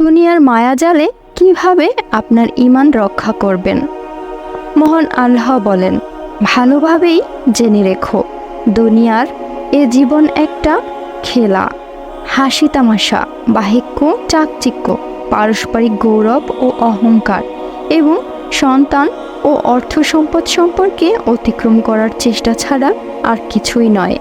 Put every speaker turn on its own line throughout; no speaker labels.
দুনিয়ার মায়াজালে কীভাবে আপনার ইমান রক্ষা করবেন? মহান আল্লাহ বলেন, ভালোভাবেই জেনে রেখো, দুনিয়ার এ জীবন একটা খেলা। হাসি তামাশা, বাহিক্য, চাকচিক্য, পারস্পরিক গৌরব ও অহংকার এবং সন্তান ও অর্থ সম্পদ সম্পর্কে অতিক্রম করার চেষ্টা ছাড়া আর কিছুই নয়।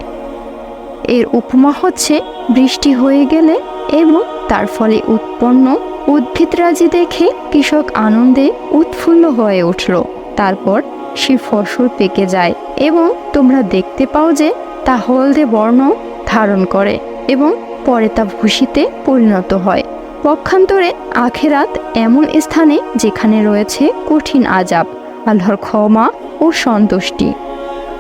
এর উপমা হচ্ছে, বৃষ্টি হয়ে গেলে এবং তার ফলে উৎপন্ন উদ্ভিদরাজি দেখে কৃষক আনন্দে উৎফুল্ল হয়ে উঠল। তারপর সে ফসল পেকে যায় এবং তোমরা দেখতে পাও যে তা হলদে বর্ণ ধারণ করে এবং পরে তা ভুসিতে পরিণত হয়। পক্ষান্তরে আখেরাত এমন স্থানে যেখানে রয়েছে কঠিন আজাব, আল্লাহর ক্ষমা ও সন্তুষ্টি।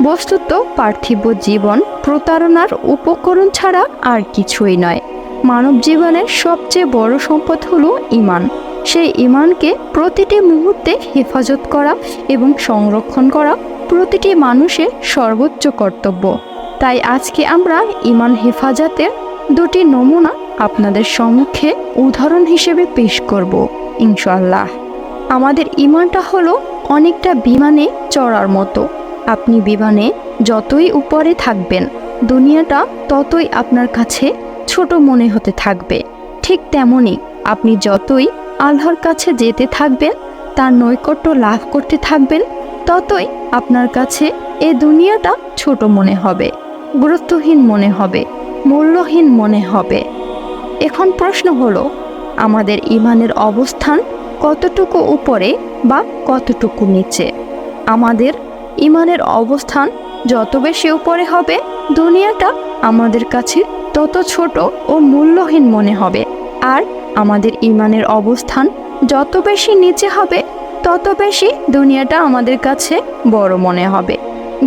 বস্তুত পার্থিব জীবন প্রতারণার উপকরণ ছাড়া আর কিছুই নয়। মানব জীবনের সবচেয়ে বড় সম্পদ হলো ইমান। সেই ইমানকে প্রতিটি মুহূর্তে হেফাজত করা এবং সংরক্ষণ করা প্রতিটি মানুষের সর্বোচ্চ কর্তব্য। তাই আজকে আমরা ইমান হেফাজতের দুটি নমুনা আপনাদের সম্মুখে উদাহরণ হিসেবে পেশ করব ইনশাল্লাহ আমাদের ইমানটা হলো অনেকটা বিমানে চড়ার মতো। আপনি বিমানে যতই উপরে থাকবেন, দুনিয়াটা ততই আপনার কাছে ছোট মনে হতে থাকবে। ঠিক তেমনই আপনি যতই আল্লাহর কাছে যেতে থাকবেন, তার নৈকট্য লাভ করতে থাকবেন, ততই আপনার কাছে এ দুনিয়াটা ছোট মনে হবে, গুরুত্বহীন মনে হবে, মূল্যহীন মনে হবে। এখন প্রশ্ন হলো, আমাদের ইমানের অবস্থান কতটুকু উপরে বা কতটুকু নিচে? আমাদের ইমানের অবস্থান যত বেশি উপরে হবে, দুনিয়াটা আমাদের কাছে তত ছোট ও মূল্যহীন মনে হবে। আর আমাদের ইমানের অবস্থান যত বেশি নিচে হবে, তত বেশি দুনিয়াটা আমাদের কাছে বড় মনে হবে,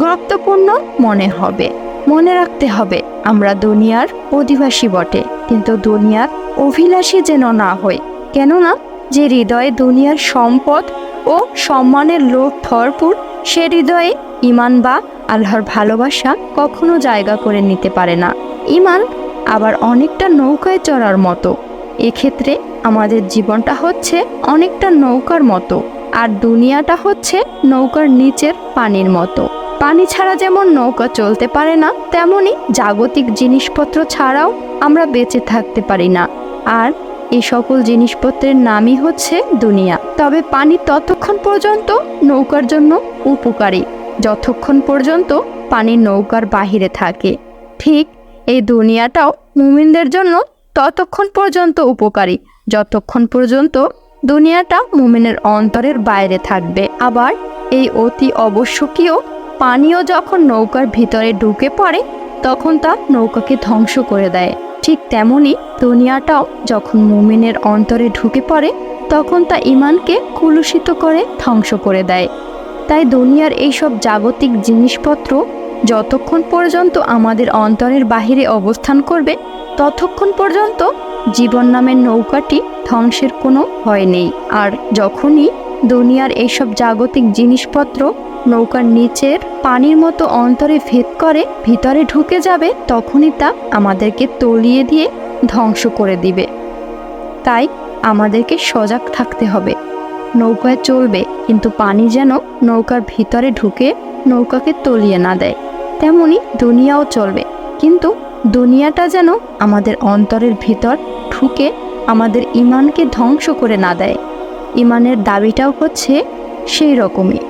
গুরুত্বপূর্ণ মনে হবে। মনে রাখতে হবে, আমরা দুনিয়ার অধিবাসী বটে, কিন্তু দুনিয়ার অভিলাষী যেন না হই। কেননা, যে হৃদয়ে দুনিয়ার সম্পদ ও সম্মানের লোভ ভরপুর, সে হৃদয়ে ইমান বা আল্লাহর ভালোবাসা কখনো জায়গা করে নিতে পারে না। ইমান আবার অনেকটা নৌকায় চড়ার মতো। এক্ষেত্রে আমাদের জীবনটা হচ্ছে অনেকটা নৌকার মতো, আর দুনিয়াটা হচ্ছে নৌকার নিচের পানির মতো। পানি ছাড়া যেমন নৌকা চলতে পারে না, তেমনি জাগতিক জিনিসপত্র ছাড়াও আমরা বেঁচে থাকতে পারি না। আর এই সকল জিনিসপত্রের নামই হচ্ছে দুনিয়া। তবে পানি ততক্ষণ পর্যন্ত নৌকার জন্য উপকারী, যতক্ষণ পর্যন্ত পানি নৌকার বাহিরে থাকে। ঠিক এই দুনিয়াটাও মুমিনদের জন্য ততক্ষণ পর্যন্ত উপকারী। যতক্ষণ পর্যন্ত দুনিয়াটা মুমিনের অন্তরের বাইরে থাকবে। আবার এই অতি অবশ্যকীয় পানীয় যখন নৌকার ভিতরে ঢুকে পড়ে, তখন তা নৌকাকে ধ্বংস করে দেয়। ঠিক তেমনি দুনিয়াটাও যখন মুমিনের অন্তরে ঢুকে পড়ে, তখন তা ইমানকে কুলুষিত করে ধ্বংস করে দেয়। তাই দুনিয়ার এইসব জাগতিক জিনিসপত্র যতক্ষণ পর্যন্ত আমাদের অন্তরের বাহিরে অবস্থান করবে, ততক্ষণ পর্যন্ত জীবন নামের নৌকাটি ধ্বংসের কোনো ভয় নেই। আর যখনই দুনিয়ার এইসব জাগতিক জিনিসপত্র নৌকার নিচের পানির মতো অন্তরে ভেদ করে ভিতরে ঢুকে যাবে, তখনই তা আমাদেরকে তলিয়ে দিয়ে ধ্বংস করে দিবে। তাই আমাদেরকে সজাগ থাকতে হবে। নৌকায় চলবে, কিন্তু পানি যেন নৌকার ভিতরে ঢুকে নৌকাকে তলিয়ে না দেয়। তেমনি দুনিয়াও চলবে। কিন্তু দুনিয়াটা যেন আমাদের অন্তরের ভিতর ঢুকে আমাদের ইমানকে ধ্বংস করে না দেয়। ইমানের দাবিটাও হচ্ছে সেই রকমই।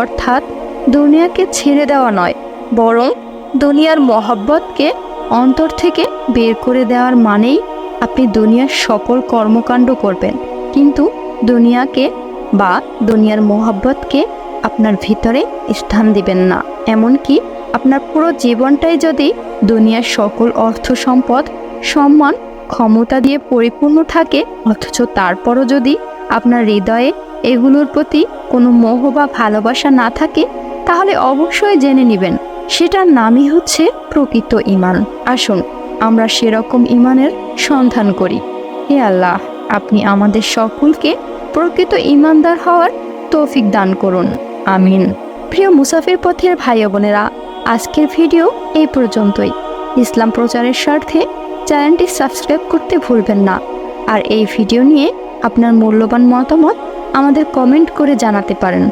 অর্থাৎ দুনিয়াকে ছেড়ে দেওয়া নয়, বরং দুনিয়ার মহব্বতকে অন্তর থেকে বের করে দেওয়ার মানেই আপনি দুনিয়ার সকল কর্মকাণ্ড করবেন। কিন্তু দুনিয়াকে বা দুনিয়ার মোহাব্বতকে আপনার ভিতরে স্থান দিবেন না। এমনকি আপনার পুরো জীবনটাই যদি দুনিয়ার সকল অর্থ সম্পদ, সম্মান, ক্ষমতা দিয়ে পরিপূর্ণ থাকে, অথচ তারপরও যদি আপনার হৃদয়ে এগুলোর প্রতি কোনো মোহ বা ভালোবাসা না থাকে, তাহলে অবশ্যই জেনে নেবেন, সেটার নামই হচ্ছে প্রকৃত ইমান আসুন, আমরা সেরকম ইমানের সন্ধান করি। হে আল্লাহ, আপনি আমাদের সকলকে প্রকৃত ইমানদার হওয়ার তৌফিক দান করুন। আমিন। প্রিয় মুসাফির পথের ভাই বোনেরা আজকের ভিডিও এই পর্যন্তই। ইসলাম প্রচারের স্বার্থে চ্যানেলটি সাবস্ক্রাইব করতে ভুলবেন না। আর এই ভিডিও নিয়ে আপনার মূল্যবান মতামত আমাদের কমেন্ট করে জানাতে পারেন।